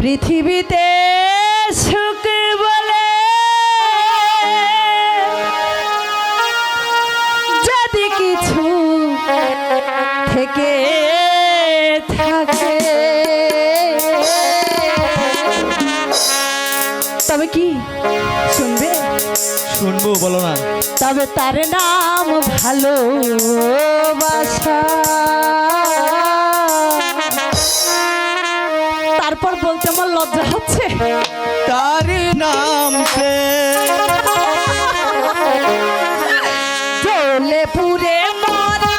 পৃথিবীতে সুখ বলে যদি কিছু থেকে থাকে। তবে কি শুনবে? শুনব বলো না। তবে তার নাম ভালোবাসা। আমার বলতে আমার লজ্জা হচ্ছে। তার নাম চলে পুরে মাঝে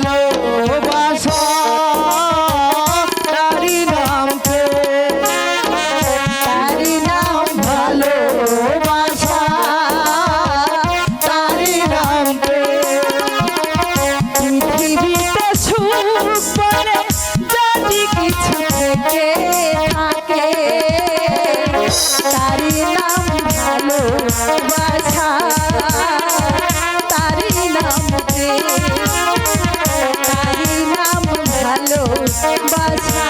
বাছা